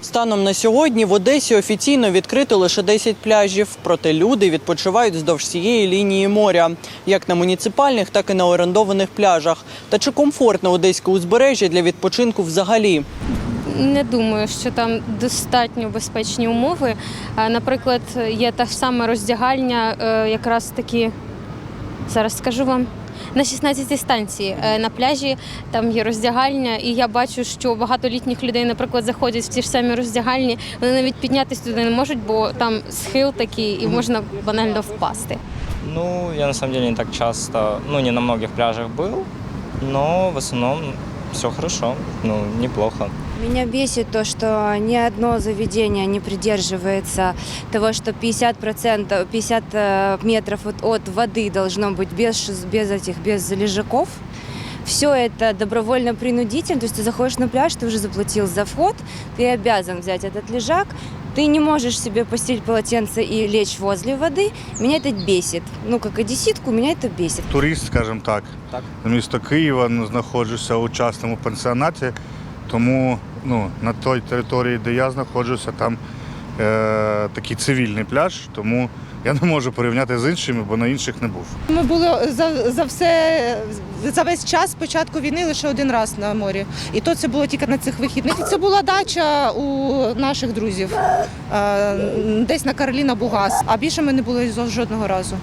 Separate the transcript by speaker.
Speaker 1: Станом на сьогодні в Одесі офіційно відкрито лише 10 пляжів, проте люди відпочивають вздовж всієї лінії моря, як на муніципальних, так і на орендованих пляжах. Та чи комфортне одеське узбережжя для відпочинку взагалі?
Speaker 2: Не думаю, що там достатньо безпечні умови. Наприклад, є та ж сама роздягальня, е, якраз таки зараз скажу вам. На 16-й станції е, на пляжі там є роздягальня, і я бачу, що багато літніх людей, наприклад, заходять в ті ж самі роздягальні. Вони навіть піднятися туди не можуть, бо там схил такий і можна банально впасти.
Speaker 3: Ну, я на самом деле не так часто, ну, не на многих пляжах був, але в основном все хорошо, ну, неплохо.
Speaker 4: Меня бесит то, что ни одно заведение не придерживается того, что 50%, 50 э, метров от, от воды должно быть без, шез- без этих, без лежаков. Все это добровольно-принудительно, то есть ты заходишь на пляж, ты уже заплатил за вход, ты обязан взять этот лежак, ты не можешь себе постелить полотенце и лечь возле воды. Меня это бесит. Ну, как одесситку, меня это бесит.
Speaker 5: турист, скажімо так.
Speaker 3: Так.
Speaker 5: Місто Києва ну, знаходжуся у частному пансіонаті, тому ну, на той території, де я знаходжуся, там е, такий цивільний пляж, тому я не можу порівняти з іншими, бо на інших не був.
Speaker 6: Ми були за, за все за весь час спочатку війни лише один раз на морі. І то це було тільки на цих вихідних. І це була дача у наших друзів, е, десь на Кароліна Бугас. А більше ми не були жодного разу.